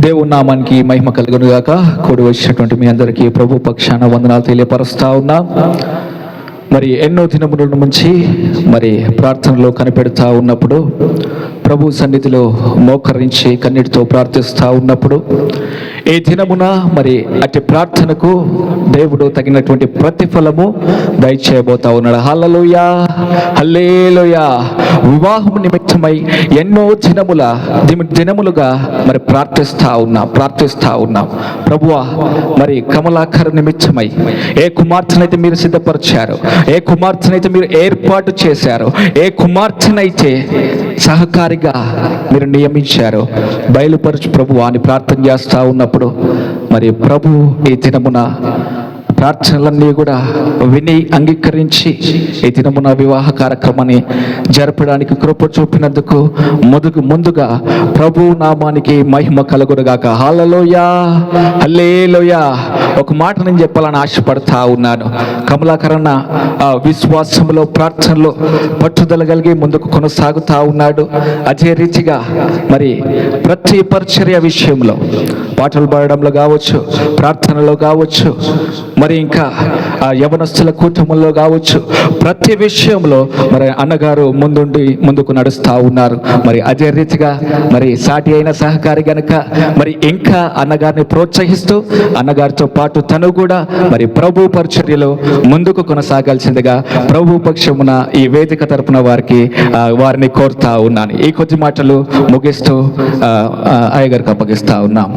దేవుని నామానికి మహిమ కలుగును గాక కూడి వచ్చినటువంటి మీ అందరికీ ప్రభు పక్షాన వందనాలు తెలియపరుస్తా ఉన్నా. మరి ఎన్నో దినముల నుంచి మరి ప్రార్థనలో కనిపెడతా ఉన్నప్పుడు ప్రభు సన్నిధిలో మోకరించి కన్నీటితో ప్రార్థిస్తూ ఉన్నప్పుడు ఏ దినమున మరి అట్టి ప్రార్థనకు దేవుడు తగినటువంటి ప్రతిఫలము దయచేయబోతా ఉన్నాడు. హల్లలోయా హల్లేలోయా. వివాహం నిమిత్తమై ఎన్నో దినముల దినములుగా మరి ప్రార్థిస్తా ఉన్నాం ప్రార్థిస్తా ఉన్నాం. ప్రభువా మరి కమలాకర నిమిత్తమై ఏ కుమార్తెనైతే మీరు సిద్ధపరిచారు ఏ కుమార్తెనైతే మీరు ఏర్పాటు చేశారు ఏ కుమార్తెనైతే సహకారిగా మీరు నియమించారు. బయలుపరచు ప్రభు అని ప్రార్థన చేస్తూ ఉన్నప్పుడు మరి ప్రభు ఈ దినమున ప్రార్థనలన్నీ కూడా విని అంగీకరించి ఈ దినమున వివాహ కార్యక్రమాన్ని జరపడానికి కృప చూపినందుకు ముందుకు ముందుగా ప్రభు నామానికి మహిమ కలుగురుగాక హాలలోయా హల్లేలోయా. ఒక మాట నేను చెప్పాలని ఆశపడతా ఉన్నాను. కమలాకరణ ఆ విశ్వాసంలో ప్రార్థనలో పట్టుదల కలిగి ముందుకు కొనసాగుతా ఉన్నాడు. అదే రీతిగా మరి ప్రతి పరిచర్య విషయంలో పాటలు పాడడంలో కావచ్చు ప్రార్థనలో కావచ్చు మరి ఇంకా ఆ యవనస్తుల కూటములో కావచ్చు ప్రతి విషయంలో మరి అన్నగారు ముందుండి ముందుకు నడుస్తూ ఉన్నారు. మరి అదే రీతిగా మరి సాటి అయిన సహకారి గనక మరి ఇంకా అన్నగారిని ప్రోత్సహిస్తూ అన్నగారితో పాటు తను కూడా మరి ప్రభు పరిచర్యలో ముందుకు కొనసాగాల్సిందిగా ప్రభు పక్షమున ఈ వేదిక తరపున వారికి వారిని కోరుతా ఉన్నాను. ఈ కొద్ది మాటలు ముగిస్తూ అయ్యగారికి అప్పగిస్తా ఉన్నాం